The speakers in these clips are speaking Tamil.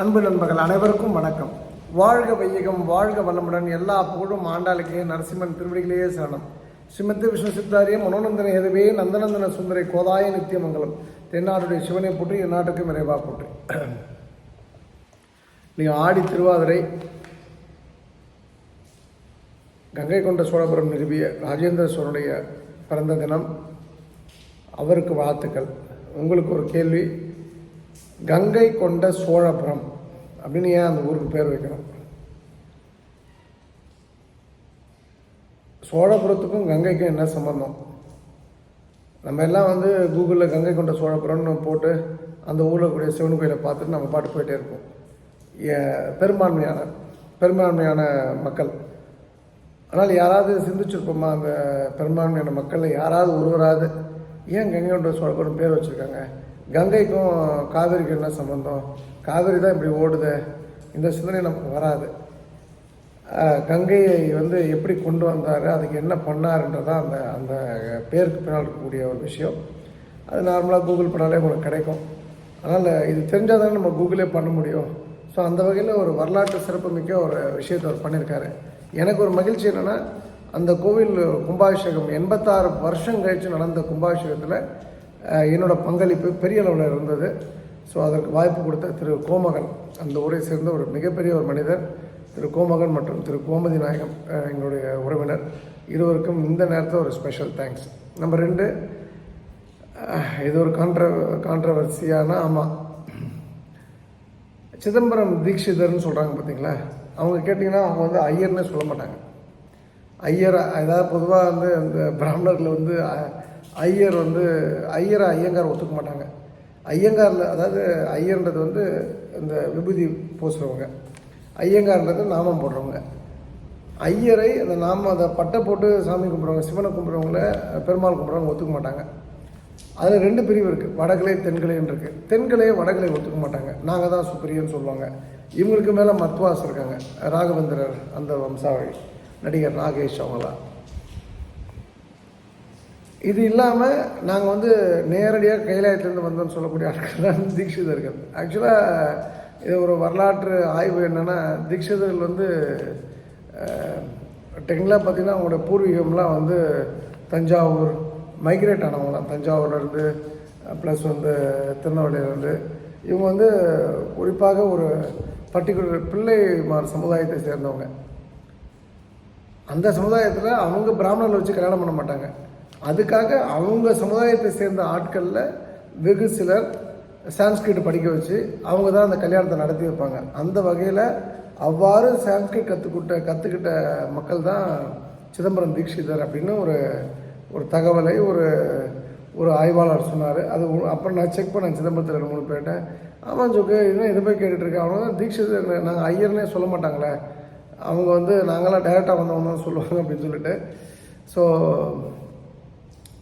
அன்பு நண்பர்கள் அனைவருக்கும் வணக்கம். வாழ்க வையகம் வாழ்க வளமுடன் எல்லா புகழும் ஆண்டாளுக்கே நரசிம்மன் திருவடிகளையே சரணம். ஸ்ரீமத்தி விஷ்ணு சித்தாரிய மனோநந்தன ஹெதுவே நந்தநந்தன சுந்தரை கோதாய நித்தியமங்கலம் தென்னாடுடைய சிவனை போற்றி என் நாட்டுக்கும் இறைவா போற்றி. நீங்கள் ஆடி திருவாதிரை கங்கை கொண்ட சோழபுரம் நிறுவிய ராஜேந்திர சோழனுடைய பிறந்த தினம் அவருக்கு வாழ்த்துக்கள். உங்களுக்கு ஒரு கேள்வி? கங்கை கொண்ட சோழபுரம் அப்படின்னு ஏன் அந்த ஊருக்கு பேர் வைக்கிறோம் சோழபுரத்துக்கும் கங்கைக்கும் என்ன சம்பந்தம்? நம்ம எல்லாம் வந்து கூகுளில் கங்கை கொண்ட சோழபுரம்னு போட்டு அந்த ஊரில் கூடிய சிவன் கோயிலை பார்த்துட்டு நம்ம பாட்டு போயிட்டே இருப்போம். ஏ- பெரும்பான்மையான பெரும்பான்மையான மக்கள். ஆனால் யாராவது சிந்திச்சிருப்போமா அந்த பெரும்பான்மையான மக்களில் யாராவது ஒருவராவது ஏன் கங்கை கொண்ட சோழபுரம் பேர் வச்சுருக்காங்க? கங்கைக்கும் காவேரிக்கும் என்ன சம்மந்தம் காவேரி தான் இப்படி ஓடுது. இந்த சிந்தனை நமக்கு வராது. கங்கையை வந்து எப்படி கொண்டு வந்தார் அதுக்கு என்ன பண்ணாருன்றதான் அந்த அந்த பேருக்கு பின்னால் இருக்கக்கூடிய ஒரு விஷயம். அது நார்மலாக கூகுள் பண்ணாலே உங்களுக்கு கிடைக்கும். அதனால் இது தெரிஞ்சால் தானே நம்ம கூகுளே பண்ண முடியும். ஸோ அந்த வகையில் ஒரு வரலாற்று சிறப்புமிக்க ஒரு விஷயத்தை அவர் பண்ணியிருக்காரு எனக்கு ஒரு மகிழ்ச்சி என்னென்னா அந்த கோவில் கும்பாபிஷேகம் எண்பத்தாறு வருஷம் கழித்து நடந்த கும்பாபிஷேகத்தில் என்னோடய பங்களிப்பு பெரிய அளவில் இருந்தது. ஸோ அதற்கு வாய்ப்பு கொடுத்த திரு கோமகன் அந்த ஊரை சேர்ந்த ஒரு மிகப்பெரிய ஒரு மனிதர் திரு கோமகன் மற்றும் திரு கோமதி நாயகம் எங்களுடைய உறவினர். இருவருக்கும் இந்த நேரத்தில் ஒரு ஸ்பெஷல் தேங்க்ஸ் நம்பர் ரெண்டு இது ஒரு கான்ட்ர கான்ட்ரவர்சியான ஆமாம் சிதம்பரம் தீக்ஷிதர்னு சொல்கிறாங்க பார்த்தீங்களா அவங்க கேட்டிங்கன்னா அவங்க வந்து ஐயர்னே சொல்ல மாட்டாங்க. ஐயர் அதாவது பொதுவாக வந்து அந்த பிராமணர்கள் வந்து ஐயர் வந்து ஐயரை ஐயங்கார் ஒத்துக்க மாட்டாங்க. ஐயங்காரில் அதாவது ஐயர்ன்றது வந்து இந்த விபூதி பூசுகிறவங்க ஐயங்கார்ன்றது நாமம் போடுறவங்க. ஐயரை அந்த நாம அதை பட்டை போட்டு சாமி கும்பிட்றவங்க சிவனை கும்பிட்றவங்கள பெருமாள் கும்பிட்றவங்க ஒத்துக்க மாட்டாங்க. அதில் ரெண்டு பிரிவு இருக்குது வடகலை தென்கலைன்னு இருக்குது தென்கலையை வடகலை ஒத்துக்க மாட்டாங்க. நாங்கள் தான் சுப்பிரியன்னு சொல்லுவாங்க. இவங்களுக்கு மேலே மத்வாஸ் இருக்காங்க. ராகவேந்திரர் அந்த வம்சாவளி நடிகர் நாகேஷ் அவங்களாம் இது இல்லாமல் நாங்கள் வந்து நேரடியாக கைலாயத்துலேருந்து வந்தோம்னு சொல்லக்கூடிய ஆட்கள் தான் தீட்சிதர்கள். ஆக்சுவலாக இது ஒரு வரலாற்று ஆய்வு என்னென்னா தீட்சிதர்கள் வந்து டெக்னிக்கலாக பார்த்தீங்கன்னா அவங்களோட பூர்வீகம்லாம் வந்து தஞ்சாவூர் மைக்ரேட் ஆனவங்களாம் தஞ்சாவூர்லேருந்து ப்ளஸ் வந்து திருநெல்வேலியிலேருந்து. இவங்க வந்து குறிப்பாக ஒரு பர்டிகுலர் பிள்ளைமார் சமுதாயத்தை சேர்ந்தவங்க. அந்த சமுதாயத்தில் அவங்க பிராமணர்களை வச்சு கல்யாணம் பண்ண மாட்டாங்க. அதுக்காக அவங்க சமுதாயத்தை சேர்ந்த ஆட்களில் வெகு சிலர் சான்ஸ்கிரிட் படிக்க வச்சு அவங்க தான் அந்த கல்யாணத்தை நடத்தி வைப்பாங்க. அந்த வகையில் அவ்வாறு சான்ஸ்கிரிட் கற்றுக்கிட்ட கற்றுக்கிட்ட மக்கள் தான் சிதம்பரம் தீட்சிதர் அப்படின்னு ஒரு ஒரு தகவலை ஒரு ஒரு ஆய்வாளர் சொன்னார். அது அப்புறம் நான் செக் பண்ணேன் சிதம்பரத்தில் ரெண்டு மூணு பேர்கிட்ட. ஆமாம் ஜோக்கு இதுதான் இதை போய் கேட்டுட்ருக்கேன் அவங்க தான் தீட்சிதர் நாங்கள் ஐயர்னே சொல்ல மாட்டாங்களே. அவங்க வந்து நாங்களாம் டைரெக்டாக வந்தவங்க தான் சொல்லுவாங்க அப்படின்னு சொல்லிட்டு. ஸோ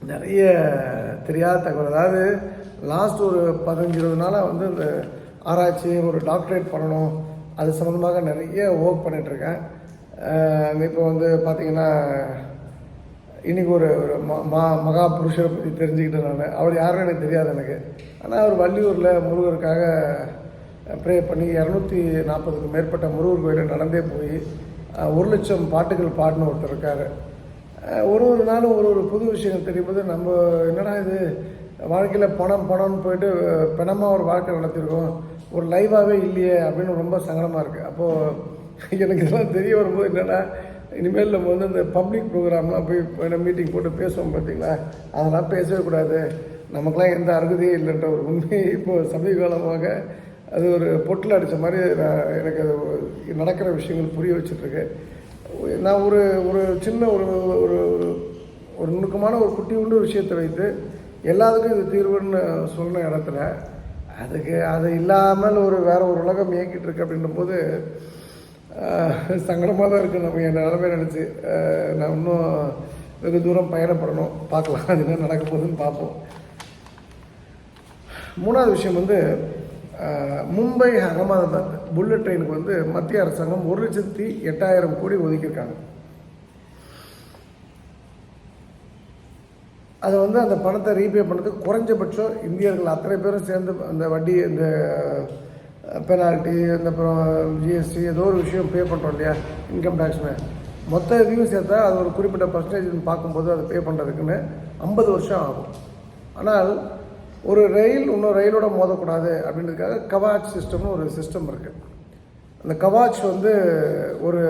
நிறைய தெரியாத தகவல். அதாவது லாஸ்ட் ஒரு பதினஞ்சு இருபது நாளாக வந்து இந்த ஆராய்ச்சி ஒரு டாக்டரேட் பண்ணணும் அது சம்மந்தமாக நிறைய ஒர்க் பண்ணிகிட்ருக்கேன் இப்போ வந்து பார்த்திங்கன்னா இன்றைக்கி ஒரு ஒரு ம- மா மகா புருஷரை பற்றி தெரிஞ்சுக்கிட்டேன் நான் அவர் யாருன்னு எனக்கு தெரியாது எனக்கு. ஆனால் அவர் வள்ளியூரில் முருகருக்காக ப்ரே பண்ணி இரநூத்தி நாற்பதுக்கு மேற்பட்ட முருகர் கோயிலில் நடந்தே போய் ஒரு லட்சம் பாட்டுகள் பாடின ஒருத்தர் இருக்கார். ஒரு ஒரு நாளும் ஒரு ஒரு புது விஷயங்கள் தெரியும்போது நம்ம என்னடா இது வாழ்க்கையில் பணம் பணம்னு போயிட்டு பணமாக ஒரு வாழ்க்கை நடத்திருக்கோம். ஒரு லைவாகவே இல்லையே அப்படின்னு ரொம்ப சங்கடமாக இருக்குது அப்போது எனக்கு இதெல்லாம் தெரிய வரும்போது என்னென்னா இனிமேல் நம்ம வந்து இந்த பப்ளிக் ப்ரோக்ராம்லாம் போய் மீட்டிங் போட்டு பேசுவோம் பார்த்தீங்களா? அதெல்லாம் பேசவே கூடாது. நமக்கெல்லாம் எந்த அருகதையும் இல்லைன்ற ஒரு உண்மையை இப்போது சமீப காலமாக அது ஒரு பொட்டில் அடித்த மாதிரி நான் எனக்கு அது நடக்கிற விஷயங்கள் புரிய வச்சுட்ருக்கு நான் ஒரு ஒரு சின்ன ஒரு ஒரு ஒரு- ஒரு நுணுக்கமான ஒரு குட்டி உண்டு விஷயத்தை வைத்து எல்லாத்துக்கும் இது தீர்வுன்னு சொன்ன இடத்துல அதுக்கு அது இல்லாமல் ஒரு வேற ஒரு உலகம் இயக்கிட்டு இருக்கு அப்படின்ற போது சங்கடமாக தான் இருக்குது நம்ம என் நிலைமை நினச்சி நான் இன்னும் வெகு தூரம் பயணப்படணும். பார்க்கலாம். அது என்ன நடக்க போகுதுன்னு பார்ப்போம். மூணாவது விஷயம் வந்து மும்பை அகமதாபாத் புல்லட் ட்ரெயினுக்கு வந்து மத்திய அரசாங்கம் ஒரு லட்சத்தி எட்டாயிரம் கோடி ஒதுக்கியிருக்காங்க. அதை வந்து அந்த பணத்தை ரீபே பண்ணுறதுக்கு குறைஞ்சபட்சம் இந்தியர்கள் அத்தனை பேரும் சேர்ந்து அந்த வட்டி இந்த பெனால்ட்டி இந்த அப்புறம் ஜிஎஸ்டி ஏதோ ஒரு விஷயம் பே பண்ணுறோம் இல்லையா இன்கம் டேக்ஸ்னு மொத்த இதையும் சேர்த்தா அது ஒரு குறிப்பிட்ட பர்சன்டேஜ்னு பார்க்கும்போது அதை பே பண்ணுறதுக்குன்னு ஐம்பது வருஷம் ஆகும். ஆனால் ஒரு ரயில் இன்னொரு ரயிலோட மோதக்கூடாது அப்படின்றதுக்காக கவாச் சிஸ்டம்னு ஒரு சிஸ்டம் இருக்குது அந்த கவாச் வந்து ஒரு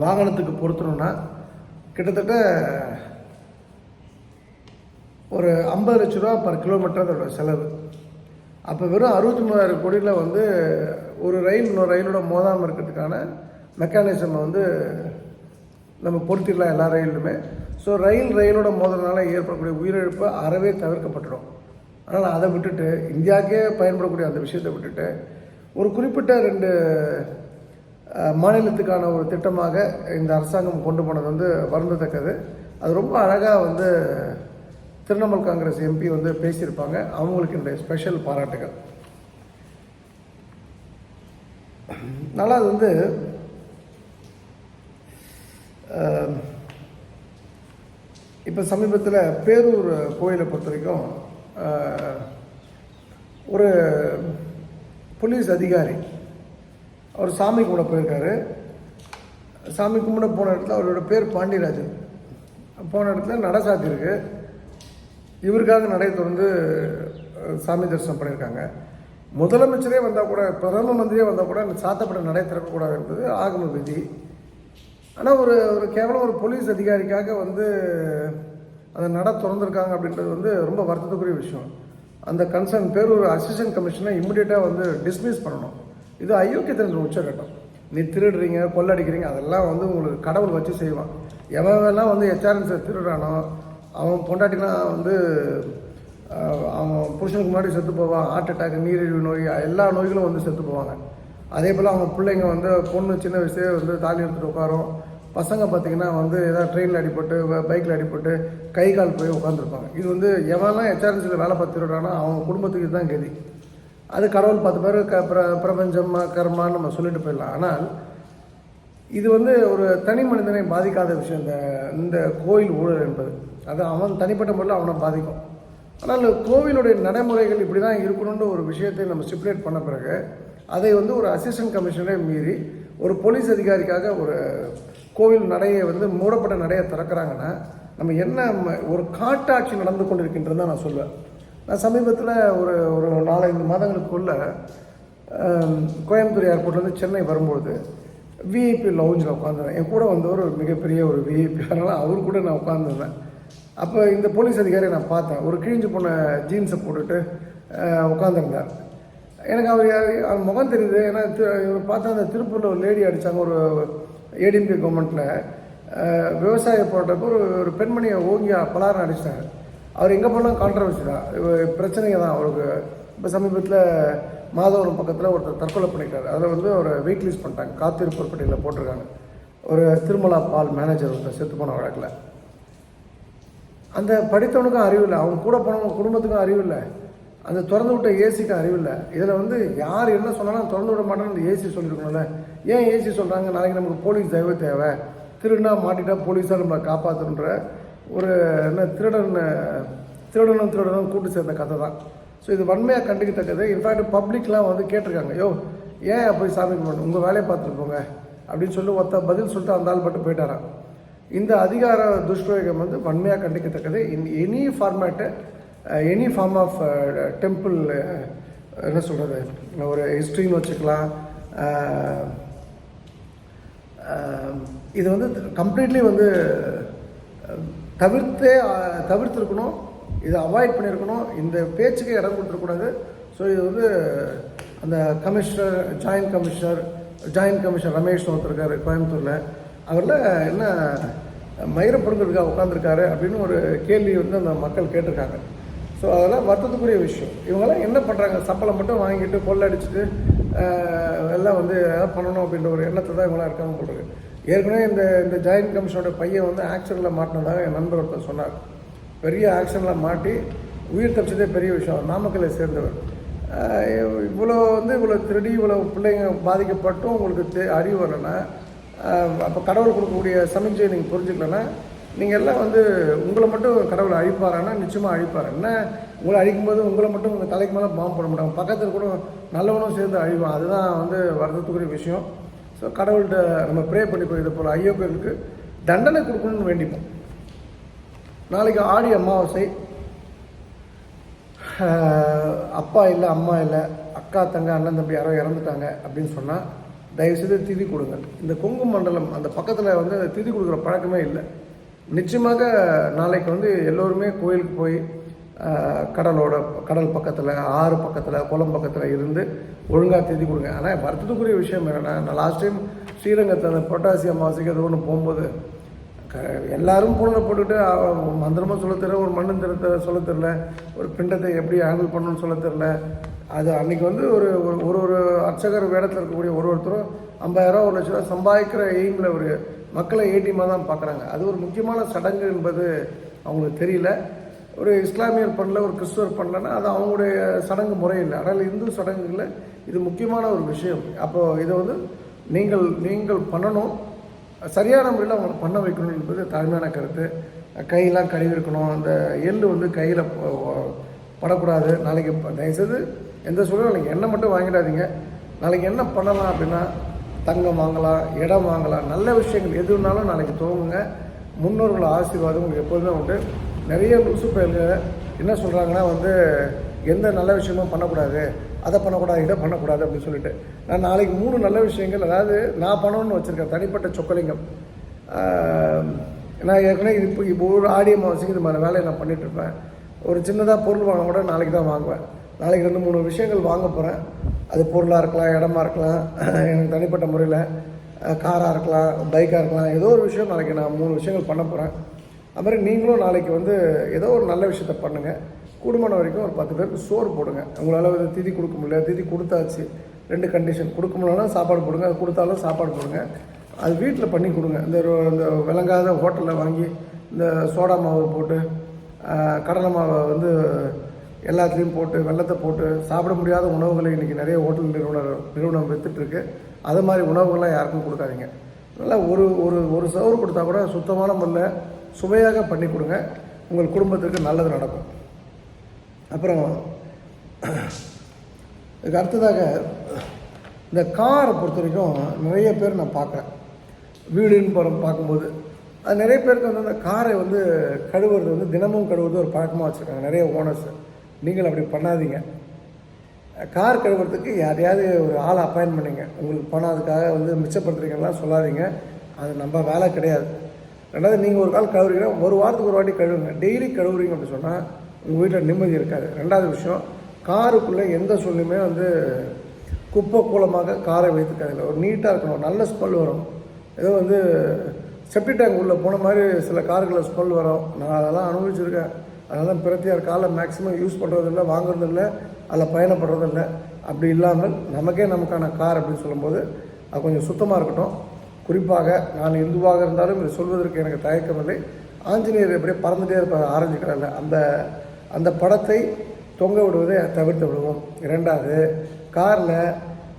வாகனத்துக்கு பொருத்தணும்னா கிட்டத்தட்ட ஒரு ஐம்பது லட்ச ரூபா பர் கிலோமீட்டர் அதோட செலவு. அப்போ வெறும் அறுபத்தி மூணாயிரம் கோடியில் வந்து ஒரு ரயில் இன்னொரு ரயிலோட மோதாமல் இருக்கிறதுக்கான மெக்கானிசமை வந்து நம்ம பொருத்திடலாம் எல்லா ரயிலுமே ஸோ ரயில் ரயிலோட மோதல்னால ஏற்படக்கூடிய உயிரிழப்பு அறவே தவிர்க்கப்பட்டுடும். அதனால் அதை விட்டுட்டு இந்தியாவுக்கே பயன்படக்கூடிய அந்த விஷயத்தை விட்டுட்டு ஒரு குறிப்பிட்ட ரெண்டு மாநிலத்துக்கான ஒரு திட்டமாக இந்த அரசாங்கம் கொண்டு போனது வந்து வருந்தத்தக்கது. அது ரொம்ப அழகாக வந்து திரிணாமுல் காங்கிரஸ் எம்பி வந்து பேசியிருப்பாங்க. அவங்களுக்கு என்னுடைய ஸ்பெஷல் பாராட்டுகள். நல்லா அது வந்து இப்போ சமீபத்தில் பேரூர் கோயிலை பொறுத்த வரைக்கும் ஒரு போலீஸ் அதிகாரி அவர் சாமி கும்பிட போயிருக்காரு. சாமி கும்பிட போன இடத்துல அவரோட பேர் பாண்டியராஜன். போன இடத்துல நடை சாத்தியிருக்கு இவருக்காக நடை தொடர்ந்து சாமி தரிசனம் பண்ணியிருக்காங்க. முதலமைச்சரே வந்தால் கூட பிரதம மந்திரியே வந்தால் கூட அந்த சாத்தப்பட்ட நடை திறக்கக்கூடாது என்பது ஆகம விதி. ஆனால் ஒரு ஒரு கேவலம் ஒரு போலீஸ் அதிகாரிக்காக வந்து அந்த நட திறந்திருக்காங்க அப்படின்றது வந்து ரொம்ப வருத்தத்துக்குரிய விஷயம். அந்த கன்சர்ன் பேர் ஒரு அசிஸ்டன்ட் கமிஷனை இம்மிடியேட்டாக வந்து டிஸ்மிஸ் பண்ணணும். இது அயோக்கியத்தின் உச்சகட்டம். நீ திருடுறீங்க கொள்ளடிக்கிறீங்க அதெல்லாம் வந்து உங்களுக்கு கடவுள் வச்சு செய்வான். எவன் வந்து ஹெச்ஆர்என்ஸை திருடுறானோ அவன் பொண்டாட்டிலாம் வந்து அவன் புருஷனுக்கு முன்னாடி செத்து போவான் ஹார்ட் அட்டாக் நீரிழிவு நோய் எல்லா நோய்களும் வந்து செத்து போவாங்க. அதே போல் அவங்க பிள்ளைங்க வந்து பொண்ணு சின்ன வயசுலேயே வந்து தாலி எடுத்துட்டு உட்காரும். பசங்க பார்த்தீங்கன்னா வந்து ஏதாவது ட்ரெயினில் அடிப்பட்டு பைக்கில் அடிப்பட்டு கை கால் போய் உட்காந்துருப்பாங்க இது வந்து எவன்லாம் ஹெச்ஆர்என்சியில் வேலை பார்த்துருக்கானோ அவங்க குடும்பத்துக்கு இதுதான் கதி. அது கடவுள் பத்து பேர் க பிர பிரபஞ்சம் கர்மான்னு நம்ம சொல்லிட்டு போயிடலாம். ஆனால் இது வந்து ஒரு தனி மனிதனை பாதிக்காத விஷயம். இந்த இந்த கோயில் ஊழல் என்பது. அது அவன் தனிப்பட்ட முறையில் அவனை பாதிக்கும். ஆனால் கோவிலுடைய நடைமுறைகள் இப்படி தான் இருக்கணுன்ற ஒரு விஷயத்தை நம்ம ஸ்டிப்புலேட் பண்ண பிறகு அதை வந்து ஒரு அசிஸ்டன்ட் கமிஷனரை மீறி ஒரு போலீஸ் அதிகாரிக்காக ஒரு கோவில் நடையை வந்து மூடப்பட்ட நடையை திறக்கிறாங்கன்னா நம்ம என்ன ஒரு காட்டாட்சி நடந்து கொண்டிருக்கின்றது தான் நான் சொல்லுவேன் நான் சமீபத்தில் ஒரு ஒரு நாலஞ்சு மாதங்களுக்குள்ள கோயம்புத்தூர் ஏர்போர்ட்லேருந்து சென்னை வரும்பொழுது விஐபி லவுஞ்சில் உட்காந்துருந்தேன் என் கூட வந்தவர் ஒரு மிகப்பெரிய ஒரு விஐபி அதனால் அவர் கூட நான் உட்காந்துருந்தேன் அப்போ இந்த போலீஸ் அதிகாரியை நான் பார்த்தேன். ஒரு கிழிஞ்சு போன ஜீன்ஸை போட்டுட்டு உட்காந்துருந்தார் எனக்கு அவர் அவர் முகம் தெரியுது. ஏன்னா இவர் பார்த்தா அந்த திருப்பூரில் ஒரு லேடி அடித்தாங்க ஒரு ஏடிஎம்பி கவர்மெண்ட்டில் விவசாய போராட்டப்போ ஒரு ஒரு பெண்மணியை ஓங்கி பலாரம் அடிச்சிட்டாங்க. அவர் எங்கே போனாலும் கான்ட்ரவர்சி தான். இவ- பிரச்சனைங்க தான் அவருக்கு. இப்போ சமீபத்தில் மாதவரம் பக்கத்தில் ஒருத்தர் தற்கொலை பண்ணிட்டார். அதில் வந்து அவரை வெயிட் லிஸ்ட் பண்ணிட்டாங்க. காத்திருப்போர் பட்டியலில் போட்டிருக்காங்க. ஒரு திருமலா பால் மேனேஜர் ஒருத்தர் செத்து போன வழக்கில். அந்த படித்தவனுக்கும் அறிவு இல்லை. அவங்க கூட போனவங்க குடும்பத்துக்கும் அறிவு இல்லை. அந்த திறந்து விட்ட ஏசிக்கும் அறிவில்லை. இதில் வந்து யார் என்ன சொன்னாலும் திறந்து விட மாட்டேன்னு அந்த ஏசி சொல்லியிருக்கணும்ல. ஏன் ஏசி சொல்கிறாங்க நாளைக்கு நமக்கு போலீஸ் தயவு தேவை. திருடனா மாட்டிட்டா போலீஸாக நம்மளை காப்பாற்றுன்ற ஒரு என்ன திருடன் திருடனும் திருடனும் கூட்டு சேர்ந்த கதை தான். ஸோ இது வன்மையாக கண்டிக்கத்தக்கது. இன்ஃபேக்ட் பப்ளிக்லாம் வந்து கேட்டிருக்காங்க. யோ ஏன் போய் சாமி கும்பிடணும்? உங்கள் வேலையை பார்த்துட்டு போங்க. அப்படின்னு சொல்லி ஒத்த பதில் சொல்லிட்டு அந்த ஆள் மட்டும் போயிட்டாரான் இந்த அதிகார துஷ்பிரயோகம் வந்து வன்மையாக கண்டிக்கத்தக்கது. In any format any form of temple என்ன சொல்கிறது ஒரு ஹிஸ்ட்ரின்னு வச்சுக்கலாம். இது வந்து கம்ப்ளீட்லி வந்து தவிர்த்தே தவிர்த்துருக்கணும். இதை அவாய்ட் பண்ணியிருக்கணும் இந்த பேச்சுக்கு இடம் கொடுத்துருக்கூடாது ஸோ இது வந்து அந்த commissioner joint commissioner joint commissioner Ramesh ஒருத்தருக்காரு கோயம்புத்தூரில். அவரில் என்ன மயிரப்படுங்கிறதுக்காக உட்காந்துருக்காரு அப்படின்னு ஒரு கேள்வி வந்து அந்த மக்கள் கேட்டிருக்காங்க. ஸோ அதெல்லாம் வருத்தத்துக்குரிய விஷயம். இவங்கெல்லாம் என்ன பண்ணுறாங்க சப்பளம் மட்டும் வாங்கிட்டு கொள்ளடிச்சிட்டு எல்லாம் வந்து பண்ணணும் அப்படின்ற ஒரு எண்ணத்தை தான் இவங்களாம் இருக்காங்க போட்டுருக்கு ஏற்கனவே இந்த இந்த ஜாயின்ட் கமிஷனோட பையன் வந்து ஆக்சிடெண்ட்டில் மாட்டினதாக என் நண்பர் ஒருத்தர் சொன்னார். பெரிய ஆக்சிடெண்ட்டில் மாட்டி உயிர் தப்பிச்சதே பெரிய விஷயம். நாமக்கலை சேர்ந்தவர். இவ்வளோ வந்து இவ்வளோ திருடி இவ்வளோ பிள்ளைங்க பாதிக்கப்பட்டும் உங்களுக்கு தெ அறிவு வரலைன்னா அப்போ கடவுள் கொடுக்கக்கூடிய சமிஞ்சை நீங்கள் புரிஞ்சுக்கலன்னா நீங்கள் எல்லாம் வந்து உங்களை மட்டும் கடவுளை அழிப்பாரான்னா நிச்சயமாக அழிப்பார். என்ன? உங்களை அழிக்கும்போது உங்களை மட்டும் உங்கள் தலைக்கு மேலே பாம்பு போட மாட்டாங்க. பக்கத்தில் கூட நல்லவனும் சேர்ந்து அழிவான். அதுதான் வந்து வருத்தத்துக்குரிய விஷயம். ஸோ கடவுள்கிட்ட நம்ம ப்ரே பண்ணிப்போம் இதை போல் ஐயோக்களுக்கு தண்டனை கொடுக்கணும்னு வேண்டிப்போம். நாளைக்கு ஆடி அமாவாசை. அப்பா இல்லை அம்மா இல்லை அக்கா தங்க அண்ணன் தம்பி யாரோ இறந்துட்டாங்க அப்படின்னு சொன்னால் தயவுசெய்து திதி கொடுங்க. இந்த கொங்கு மண்டலம் அந்த பக்கத்தில் வந்து திதி கொடுக்குற பழக்கமே இல்லை. நிச்சயமாக நாளைக்கு வந்து எல்லோருமே கோயிலுக்கு போய் கடலோட கடல் பக்கத்தில் ஆறு பக்கத்தில் குளம் பக்கத்தில் இருந்து ஒழுங்காக தேதி கொடுங்க. ஆனால் வருத்தத்துக்குரிய விஷயம் என்னென்னா நான் லாஸ்ட் டைம் ஸ்ரீரங்கத்தில் அந்த பொட்டாசி அமாவாசைக்கு அது ஒன்று போகும்போது க எல்லாரும் பூனை போட்டுக்கிட்டு அவ- சொல்ல தெரில ஒரு மண்ணு திறத்தை சொல்ல தெரில ஒரு பிண்டத்தை எப்படி ஹேண்டில் பண்ணணும்னு சொல்ல தெரில அது அன்னைக்கு வந்து ஒரு ஒரு ஒரு ஒரு அர்ச்சகர் வேடத்தில் இருக்கக்கூடிய ஒரு ஒருத்தரும் ஐம்பதாயிரம் ஒரு லட்ச ரூபா சம்பாதிக்கிற எய்மில் ஒரு மக்களை ஏடிஎமாக தான் பார்க்குறாங்க. அது ஒரு முக்கியமான சடங்கு என்பது அவங்களுக்கு தெரியல. ஒரு இஸ்லாமியர் பண்ணல ஒரு கிறிஸ்துவர் பண்ணலன்னா அது அவங்களுடைய சடங்கு முறை இல்லை. ஆனால் இந்து சடங்குகளில் இது முக்கியமான ஒரு விஷயம். அப்போது இதை வந்து நீங்கள் நீங்கள் பண்ணணும். சரியான முறையில் அவங்களை பண்ண வைக்கணும் என்பது தாழ்மையான கருத்து. கையெல்லாம் கழுவி இருக்கணும். அந்த எள்ளு வந்து கையில் படக்கூடாது. நாளைக்கு தயவுசெய்து எந்த சூழலும் நாளைக்கு எண்ணெய் மட்டும் வாங்கிடாதீங்க. நாளைக்கு என்ன பண்ணலாம் அப்படின்னா தங்கம் வாங்கலாம் இடம் வாங்கலாம் நல்ல விஷயங்கள் எது வேணாலும் நாளைக்கு தோணுங்க முன்னோர்கள் ஆசீர்வாதம் உங்களுக்கு எப்போதுமே உண்டு. நிறைய லூசு பயல்கள் என்ன சொல்கிறாங்கன்னா வந்து எந்த நல்ல விஷயமும் பண்ணக்கூடாது. அதை பண்ணக்கூடாது இதை பண்ணக்கூடாது அப்படின்னு சொல்லிட்டு. நான் நாளைக்கு மூணு நல்ல விஷயங்கள் அதாவது நான் பண்ணணும்னு வச்சுருக்கேன் தனிப்பட்ட சொக்கலிங்கம். நான் ஏற்கனவே இப்போ இப்போ ஒரு ஆடிய மாதத்துக்கு இது மாதிரி வேலையை நான் பண்ணிகிட்ருப்பேன் ஒரு சின்னதாக பொருள் வாங்க கூட நாளைக்கு தான் வாங்குவேன். நாளைக்கு ரெண்டு மூணு விஷயங்கள் வாங்க போகிறேன் அது பொருளாக இருக்கலாம் இடமா இருக்கலாம் எனக்கு தனிப்பட்ட முறையில் காராக இருக்கலாம் பைக்காக இருக்கலாம் ஏதோ ஒரு விஷயம் நாளைக்கு நான் மூணு விஷயங்கள் பண்ண போகிறேன் அது மாதிரி நீங்களும் நாளைக்கு வந்து ஏதோ ஒரு நல்ல விஷயத்த பண்ணுங்கள் குடும்பம் வரைக்கும் ஒரு பத்து பேருக்கு சோறு போடுங்க. உங்களால் வந்து திதி கொடுக்க முடியல திதி கொடுத்தாச்சு ரெண்டு கண்டிஷன் கொடுக்க முடியலன்னா சாப்பாடு போடுங்க அது கொடுத்தாலும் சாப்பாடு போடுங்க. அது வீட்டில் பண்ணி கொடுங்க. இந்த இந்த விளங்காத ஹோட்டலில் வாங்கி இந்த சோடா மாவு போட்டு கடலை மாவை வந்து எல்லாத்துலேயும் போட்டு வெள்ளத்தை போட்டு சாப்பிட முடியாத உணவுகளை இன்றைக்கி நிறைய ஹோட்டல் நிறுவனம் நிறுவனம் வித்துட்ருக்கு அது மாதிரி உணவுகள்லாம் யாருக்கும் கொடுக்காதீங்க. நல்லா ஒரு ஒரு ஒரு சவுர் கொடுத்தா கூட சுத்தமான முறையில் சுவையாக பண்ணி கொடுங்க. உங்கள் குடும்பத்திற்கு நல்லது நடக்கும். அப்புறம் இதுக்கு அடுத்ததாக இந்த காரை பொறுத்த வரைக்கும் நிறைய பேர் நான் பார்க்குறேன். வீடுன்னு படம் பார்க்கும்போது அது நிறைய பேருக்கு வந்து அந்த காரை வந்து கழுவுறது வந்து தினமும் கழுவுறது ஒரு பழக்கமாக வச்சுருக்காங்க. நிறைய ஓனர்ஸ் நீங்கள் அப்படி பண்ணாதீங்க. கார் கழுவுறதுக்கு யாரையாவது ஒரு ஆளை அப்பாயின் பண்ணுங்க. உங்களுக்கு பணம் அதுக்காக வந்து மிச்சப்படுத்துறீங்கலாம் சொல்லாதீங்க. அது நம்ம வேலை கிடையாது. ரெண்டாவது நீங்கள் ஒரு கால் கழுவுறீங்கன்னா ஒரு வாரத்துக்கு ஒரு வாட்டி கழுவுங்க. டெய்லி கழுவுறீங்க அப்படின்னு சொன்னால் உங்கள் வீட்டில் நிம்மதி இருக்காது. ரெண்டாவது விஷயம் காருக்குள்ளே எந்த சூழ்நிலையுமே வந்து குப்பை கூலமாக காரை வைத்துக்காதில்ல ஒரு நீட்டாக இருக்கணும். நல்ல ஸ்மெல் வரும். ஏதோ வந்து செப்டி டேங்க் உள்ளே போன மாதிரி சில காருக்குள்ள ஸ்மெல் வரும். நான் அதெல்லாம் அனுபவிச்சிருக்கேன். அதனால பிரத்தியார் காலை மேக்ஸிமம் யூஸ் பண்ணுறதில்ல வாங்குறதில்ல அதில் பயணப்படுறதில்ல. அப்படி இல்லாமல் நமக்கே நமக்கான கார் அப்படின்னு சொல்லும்போது அது கொஞ்சம் சுத்தமாக இருக்கட்டும். குறிப்பாக நான் இந்துவாக இருந்தாலும் இதை சொல்வதற்கு எனக்கு தயக்கமில்லை ஆஞ்சநேயர் எப்படியே பறந்துகிட்டே இருப்பார் ஆரஞ்சு கலரில். அந்த அந்த படத்தை தொங்க விடுவதை தவிர்த்து விடுவோம். இரண்டாவது காரில்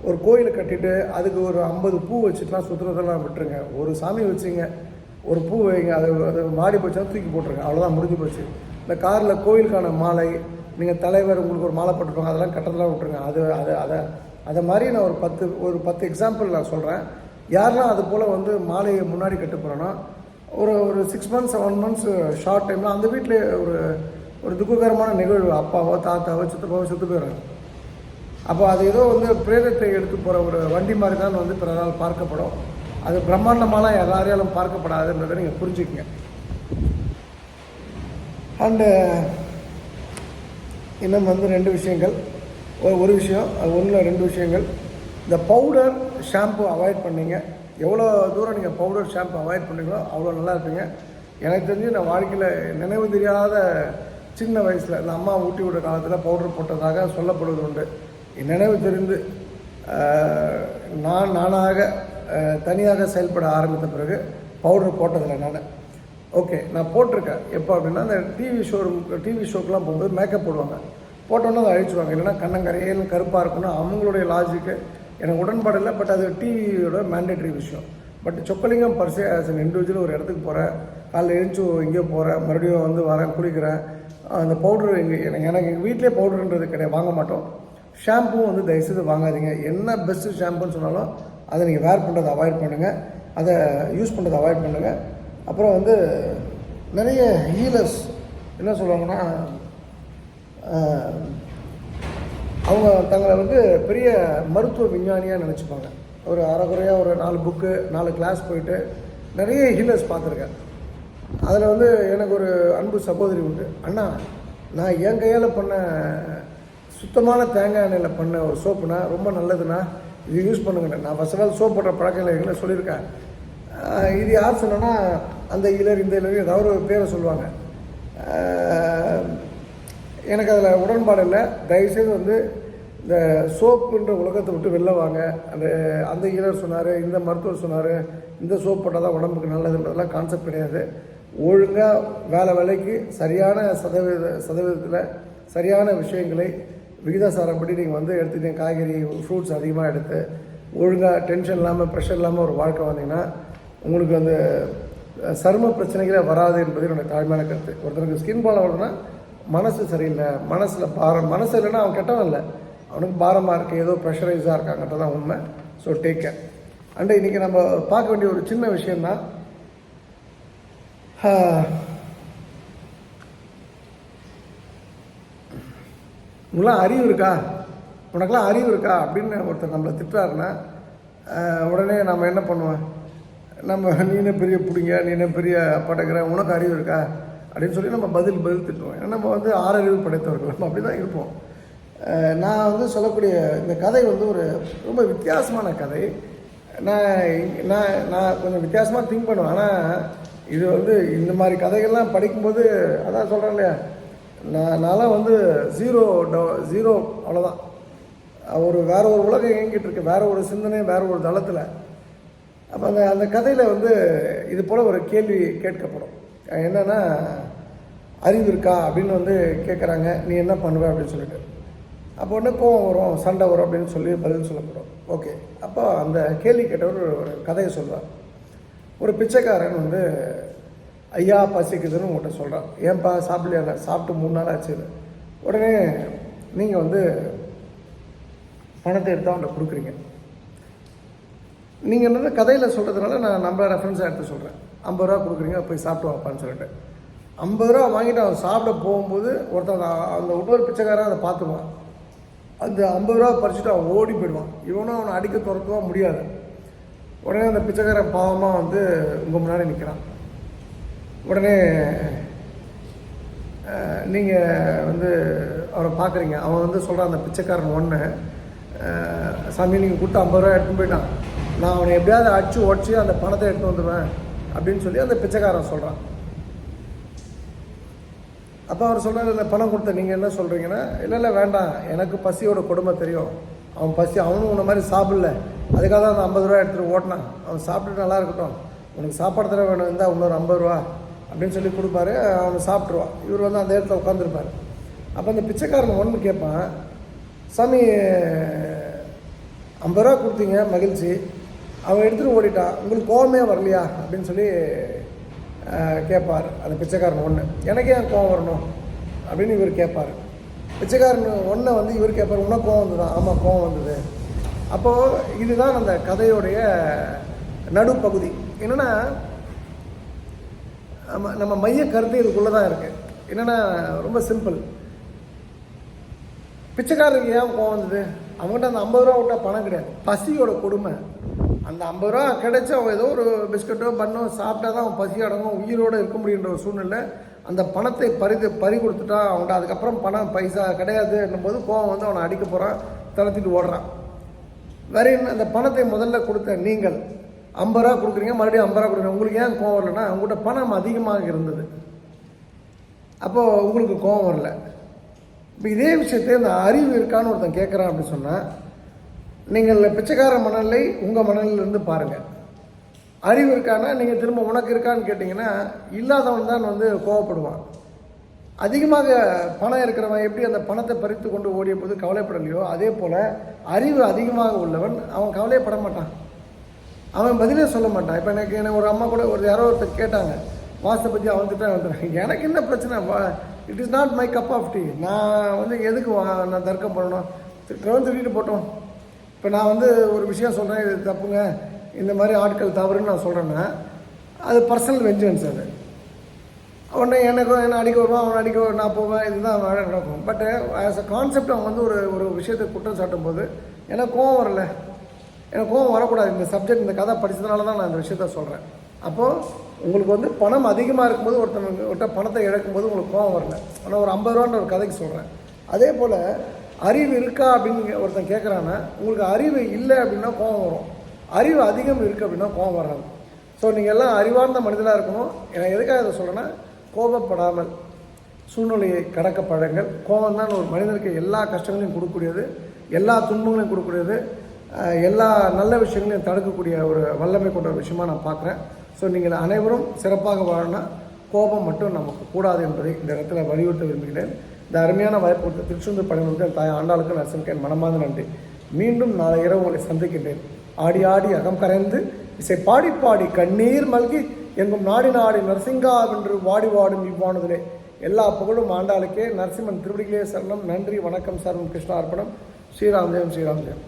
ஒரு கோயிலை கட்டிட்டு அதுக்கு ஒரு ஐம்பது பூ வச்சுட்டுலாம் சுற்றுறதெல்லாம் விட்டுருங்க. ஒரு சாமி வச்சுங்க ஒரு பூ வைங்க அது அது மாடி போச்சுன்னா தூக்கி போட்டுருங்க. அவ்வளோதான் முடிஞ்சு போச்சு. இந்த காரில் கோயிலுக்கான மாலை நீங்கள் தலைவர் உங்களுக்கு ஒரு மாலை போட்டுருப்பாங்க அதெல்லாம் கட்டதெல்லாம் விட்டுருங்க. அது அதை அதை அதை மாதிரி நான் ஒரு பத்து ஒரு பத்து எக்ஸாம்பிள் நான் சொல்கிறேன் யாரெல்லாம் அது போல் வந்து மாலையை முன்னாடி கட்டு போகிறோன்னா ஒரு ஒரு six months seven months short டைமில் அந்த வீட்டில் ஒரு ஒரு துக்ககரமான நிகழ்வு. அப்பாவோ தாத்தாவோ சித்தப்பாவோ செத்து போயிடுறாங்க. அப்போ அது ஏதோ வந்து பிரேதத்தை எடுத்து போகிற ஒரு வண்டி மாதிரி தான் வந்து பிறரால் பார்க்கப்படும். அது பிரம்மாண்டமாலாம் யாரையாலும் பார்க்கப்படாதுன்றதை நீங்கள் புரிஞ்சுக்கங்க. அண்டு uh, இன்னும் வந்து ரெண்டு விஷயங்கள். ஒரு ஒரு விஷயம் அது ஒன்றில் ரெண்டு விஷயங்கள். இந்த பவுடர் ஷாம்பு அவாய்ட் பண்ணிங்க. எவ்வளோ தூரம் நீங்கள் பவுடர் ஷாம்பு அவாய்ட் பண்ணீங்களோ அவ்வளோ நல்லா இருப்பீங்க. எனக்கு தெரிஞ்சு நான் வாழ்க்கையில் நினைவு தெரியாத சின்ன வயசில் இந்த அம்மா ஊட்டி விட காலத்தில் பவுடர் போட்டதாக சொல்லப்படுவது உண்டு. நினைவு தெரிந்து நான் நானாக தனியாக செயல்பட ஆரம்பித்த பிறகு பவுடர் போட்டதில்லை நான். ஓகே நான் போட்டிருக்கேன். எப்போ அப்படின்னா அந்த டிவி ஷோரூம் டிவி ஷோக்கெலாம் போகும்போது மேக்கப் போடுவாங்க. போட்டோன்னே அதை அழிச்சுவாங்க இல்லைன்னா கண்ணங்கரையில் கருப்பாக இருக்கணும். அவங்களுடைய லாஜிக்கு எனக்கு உடன்பாடு இல்லை பட் அது டிவியோட மேண்டேட்டரி விஷயம். But Chockalingam per se as an individual ஒரு இடத்துக்கு போகிறேன் காலைல எழுந்து எங்கேயோ போகிறேன் மறுபடியும் வந்து வரேன் குளிக்கிறேன். அந்த பவுடர் எங்கள் எனக்கு எனக்கு எங்கள் வீட்டிலே பவுடருன்றது கிடையாது வாங்க மாட்டோம். ஷாம்புவும் வந்து தயவுசெய்து வாங்காதீங்க. என்ன பெஸ்ட்டு ஷாம்புன்னு சொன்னாலும் அதை நீங்கள் வேர் பண்ணுறதை அவாய்ட் பண்ணுங்கள் அதை யூஸ் பண்ணுறதை அவாய்ட் பண்ணுங்கள் அப்புறம் வந்து நிறைய ஹீலர்ஸ் என்ன சொல்லுவாங்கன்னா அவங்க தங்களை வந்து பெரிய மருத்துவ விஞ்ஞானியாக நினச்சிப்பாங்க. ஒரு அறகுறையாக ஒரு நாலு புக்கு நாலு கிளாஸ் போயிட்டு நிறைய ஹீலர்ஸ் பார்த்துருக்கேன். அதில் வந்து எனக்கு ஒரு அன்பு சகோதரி உண்டு. அண்ணா நான் என் கையால் பண்ண சுத்தமான தேங்காய் எண்ணெயில் பண்ண ஒரு சோப்புனா ரொம்ப நல்லதுண்ணா. இது யூஸ் பண்ணுங்கண்ணே. நான் ஃபஸ்ட் ஆஃப் ஆல் சோப் போடுற பழக்கம் இல்லை எங்களை சொல்லியிருக்கேன். இது யார் சொன்னேன்னா அந்த இலர் இந்த இலர் ஏதாவது ஒரு பேரை சொல்லுவாங்க. எனக்கு அதில் உடன்பாடு இல்லை. தயவுசெய்து வந்து இந்த சோப்புன்ற உலகத்தை விட்டு வெளில வாங்க. அந்த அந்த ஈரர் சொன்னார் இந்த மருத்துவர் சொன்னார் இந்த சோப் போட்டால் தான் உடம்புக்கு நல்லதுன்றதெல்லாம் கான்செப்ட் கிடையாது. ஒழுங்காக வேலை வேலைக்கு சரியான சதவீத சதவீதத்தில் சரியான விஷயங்களை விகிதாசாரப்படி நீங்கள் வந்து எடுத்துக்கிட்டீங்க. காய்கறி ஃப்ரூட்ஸ் அதிகமாக எடுத்து ஒழுங்காக டென்ஷன் இல்லாமல் ப்ரெஷர் இல்லாமல் ஒரு வாழ்க்கை வந்தீங்கன்னா உங்களுக்கு அந்த சரும பிரச்சனைகளே வராது என்பது என்னுடைய தாழ்மையான கருத்து. ஒருத்தனுக்கு ஸ்கின் ப்ராப்ளம் வருதுன்னா மனசு சரியில்லை. மனசில் பாரம் மனசு இல்லைன்னா அவன் கெட்டவன் இல்லை. அவனுக்கு பாரமாக இருக்குது ஏதோ ப்ரெஷரைஸாக இருக்காங்கன்றது தான் உண்மை. ஸோ டேக் கேர் அண்டு இன்றைக்கி நம்ம பார்க்க வேண்டிய ஒரு சின்ன விஷயந்தான் உனக்குலாம் அறிவு இருக்கா? உனக்கெல்லாம் அறிவு இருக்கா? அப்படின்னு ஒருத்தர் நம்மளை திட்டுறாருன்னா உடனே நம்ம என்ன பண்ணுவேன் நம்ம நீ என்ன பெரிய பிடிங்க நீ என்ன பெரிய பட்டக்கிற உனக்கு அறிவு இருக்கா? அப்படின்னு சொல்லி நம்ம பதில் பதில் திட்டுவோம். ஏன்னா நம்ம வந்து ஆறறிவு படைத்தவர்கள். நம்ம அப்படி தான் இருப்போம் நான் வந்து சொல்லக்கூடிய இந்த கதை வந்து ஒரு ரொம்ப வித்தியாசமான கதை. நான் நான் நான் கொஞ்சம் வித்தியாசமாக திங்க் பண்ணுவேன். ஆனால் இது வந்து இந்த மாதிரி கதைகள்லாம் படிக்கும்போது அதான் சொல்கிறேன் இல்லையா? நான் நான்லாம் வந்து ஜீரோ ஜீரோ அவ்வளோதான் ஒரு வேற ஒரு உலகம் இயங்கிட்டு இருக்கு. வேற ஒரு சிந்தனை வேற ஒரு தளத்தில். அப்போ அந்த அந்த கதையில் வந்து இது போல் ஒரு கேள்வி கேட்கப்படும். என்னென்னா அறிவு இருக்கா? அப்படின்னு வந்து கேட்குறாங்க நீ என்ன பண்ணுவ? அப்படின்னு சொல்லிட்டு. அப்போ உடனே கோவம் வரும் சண்டை வரும் அப்படின்னு சொல்லி பதில் சொல்லப்படும். ஓகே. அப்போ அந்த கேள்வி கேட்டவர் ஒரு கதையை சொல்கிறார் ஒரு பிச்சைக்காரன் வந்து ஐயா பசிக்குதுன்னு உங்கள்கிட்ட சொல்கிறான் ஏன்பா சாப்பிடலையா? சாப்பிட்டு மூணு நாள் ஆச்சு உடனே நீங்கள் வந்து பணத்தை எடுத்து அவன்கிட்ட கொடுக்குறீங்க. நீங்கள் என்னது கதையில் சொல்கிறதுனால நான் நம்ம ரெஃபரன்ஸாக எடுத்து சொல்கிறேன் ஐம்பது ரூபா கொடுக்குறீங்க போய் சாப்பிட்டு வாப்பான்னு சொல்லிட்டு. ஐம்பது ரூபா வாங்கிட்டு அவன் சாப்பிட போகும்போது ஒருத்தன் அந்த- இன்னொரு பிச்சைக்காரன் அதை பார்த்துவான் அந்த ஐம்பது ரூபா பறிச்சுட்டு அவன் ஓடி போயிடுவான். இவனும் அவனை அடிக்க துரத்தவா முடியாது. உடனே அந்த பிச்சைக்காரன் பாவமாக வந்து உங்கள் முன்னாடி நிற்கிறான் உடனே நீங்கள் வந்து அவரை பார்க்குறீங்க. அவன் வந்து சொல்கிறான் அந்த பிச்சைக்காரன் ஒன்று சாமி நீங்கள் கொடுத்த ஐம்பது ரூபா எடுத்துன்னு போயிட்டான் நான் அவனை எப்படியாவது அடிச்சு உடச்சி அந்த பணத்தை எடுத்து வந்துடுவேன் அப்படின்னு சொல்லி அந்த பிச்சைக்காரன் சொல்கிறான் அப்போ அவர் சொல்றாரு இல்லை பணம் கொடுத்த நீங்கள் என்ன சொல்கிறீங்கன்னா இல்லை இல்லை வேண்டாம். எனக்கு பசியோட கொடுமை தெரியும். அவன் பசி அவனும் உன்ன மாதிரி சாப்பிடல. அதுக்காக தான் அந்த ஐம்பது ரூபா எடுத்துகிட்டு ஓட்டினான். அவன் சாப்பிட்டு நல்லா இருக்கட்டும். உனக்கு சாப்பாடு தர வேணும் இருந்தால் இன்னொரு ஐம்பது ரூபா. அப்படின்னு சொல்லி கொடுப்பாரு. அவன் சாப்பிட்ருவான் இவர் வந்து அந்த இடத்துல உட்காந்துருப்பார் அப்போ அந்த பிச்சைக்காரன் ஒன்று கேட்பான் சாமி ஐம்பது ரூபா கொடுத்தீங்க மகிழ்ச்சி. அவன் எடுத்துகிட்டு ஓடிட்டான் உங்களுக்கு கோவமே வரலையா? அப்படின்னு சொல்லி கேட்பார் அந்த பிச்சைக்காரன் ஒன்று எனக்கே ஏன் கோவம் வரணும்? அப்படின்னு இவர் கேட்பார் பிச்சைக்காரன் ஒன்றை வந்து இவர் கேட்பார் உனக்கு கோவம் வந்ததா? ஆமாம் கோவம் வந்தது. அப்போது இதுதான் அந்த கதையுடைய நடுப்பகுதி. என்னென்னா நம்ம நம்ம மைய கருத்து இதுக்குள்ளே தான் இருக்குது என்னென்னா ரொம்ப சிம்பிள். பிச்சைக்காரருக்கு ஏன் கோவம் வந்தது? அவங்ககிட்ட அந்த ஐம்பது ரூபா விட்டால் பணம் கிடையாது. பசியோட கொடுமை. அந்த ஐம்பது ரூபா கிடைச்சி அவன் ஏதோ ஒரு பிஸ்கட்டோ பண்ணோ சாப்பிட்டா தான் அவன் பசி அடங்கும் உயிரோடு இருக்க முடியுன்ற ஒரு சூழ்நிலை அந்த பணத்தை பறித்து பறி கொடுத்துட்டா அவன்கிட்ட அதுக்கப்புறம் பணம் பைசா கிடையாது போது கோவம் வந்து அவனை அடிக்க போகிறான் தளர்த்திட்டு ஓடுறான். வேற என்ன அந்த பணத்தை முதல்ல கொடுத்த நீங்கள் ஐம்பது ரூபா கொடுக்குறீங்க மறுபடியும் ஐம்பது ரூபா கொடுக்குறீங்க உங்களுக்கு ஏன் கோவம் வரலன்னா உங்கள்கிட்ட பணம் அதிகமாக இருந்தது. அப்போது உங்களுக்கு கோவம் வரல. இப்போ இதே விஷயத்தை இந்த அறிவு இருக்கான்னு ஒருத்தன் கேட்குறான் அப்படின்னு சொன்னால் நீங்கள் பிச்சைக்கார மணலை உங்கள் மணலிருந்து பாருங்கள் அறிவு இருக்கான்னா நீங்கள் திரும்ப உனக்கு இருக்கான்னு கேட்டிங்கன்னா இல்லாதவன் தான் வந்து கோவப்படுவான். அதிகமாக பணம் இருக்கிறவன் எப்படி அந்த பணத்தை பறித்து கொண்டு ஓடிய போது கவலைப்படலையோ அதே போல் அறிவு அதிகமாக உள்ளவன் அவன் கவலைப்பட மாட்டான். அவன் பதிலே சொல்ல மாட்டான். இப்போ எனக்கு எனக்கு ஒரு அம்மா கூட ஒரு யாரோ ஒருத்தர் கேட்டாங்க வாசத்தை பற்றி அவன்கிட்ட வந்துடுறேன். எனக்கு என்ன பிரச்சனை? It is not my cup of tea நான் வந்து எதுக்கு வா- நான் தர்க்கம் பண்ணணும்? ட்ரெவன் திட்டிட்டு போட்டோம். இப்போ நான் வந்து ஒரு விஷயம் சொல்கிறேன் இது தப்புங்க. இந்த மாதிரி ஆட்கள் தவறுன்னு நான் சொல்கிறேன்னா அது பர்சனல் வெஞ்சன்ஸ் அது. உடனே எனக்கு என்ன அடிக்க வருவான் அவனை அடிக்க நான் போவேன். இதுதான் வேலை நடக்கும். பட்டு ஆஸ் அ கான்செப்ட் அவன் வந்து ஒரு ஒரு விஷயத்தை குற்றம் சாட்டும் போது எனக்கு கோவம் வரல. எனக்கு கோவம் வரக்கூடாது. இந்த சப்ஜெக்ட் இந்த கதை படித்ததுனால தான் நான் இந்த விஷயத்த சொல்கிறேன் அப்போது உங்களுக்கு வந்து பணம் அதிகமாக இருக்கும்போது ஒருத்தவங்க ஒருத்த பணத்தை இழக்கும்போது உங்களுக்கு கோவம் வரல. ஆனால் ஒரு ஐம்பது ரூபான்ற ஒரு கதைக்கு சொல்கிறேன் அதே போல் அறிவு இருக்கா அப்படின்னு ஒருத்தன் கேட்குறான்னா உங்களுக்கு அறிவு இல்லை அப்படின்னா கோவம் வரும். அறிவு அதிகம் இருக்குது அப்படின்னா கோவம் வராது. ஸோ நீங்கள் எல்லாம் அறிவார்ந்த மனிதனாக இருக்கணும். நான் எதுக்காக இதை சொல்கிறேன்னா கோபப்படாமல் சூழ்நிலையை கடக்க பழங்கள். கோபம் தான் ஒரு மனிதனுக்கு எல்லா கஷ்டங்களையும் கொடுக்கக்கூடியது எல்லா துன்பங்களையும் கொடுக்கக்கூடியது. எல்லா நல்ல விஷயங்களையும் தடுக்கக்கூடிய ஒரு வல்லமை கொண்ட ஒரு விஷயமாக நான் பார்க்குறேன். ஸோ நீங்கள் அனைவரும் சிறப்பாக வாழணும்னா கோபம் மட்டும் நமக்கு கூடாது என்பதை இந்த இடத்துல வலியுறுத்த விரும்புகிறேன். இந்த அருமையான வாய்ப்பு கொடுத்த திருச்செந்தூர் பணிமுறைகள் தாய் ஆண்டாளுக்கு நரசிம்க்கு என் மனமார்ந்த நன்றி. மீண்டும் நாளை இரவு உங்களை சந்திக்கின்றேன். ஆடி ஆடி அகம் கரைந்து இசை பாடி பாடி கண்ணீர் மல்கி எங்கும் நாடி நாடி நரசிங்கா என்று வாடி வாடும் இவ்வாணுதலே எல்லா புகழும் ஆண்டாளுக்கே. நரசிம்மன் திருவடிகளே சரணம். நன்றி வணக்கம் சர்வம் கிருஷ்ணா அர்ப்பணம் ஸ்ரீராம் ஜெயம் ஸ்ரீராம் ஜெயம்.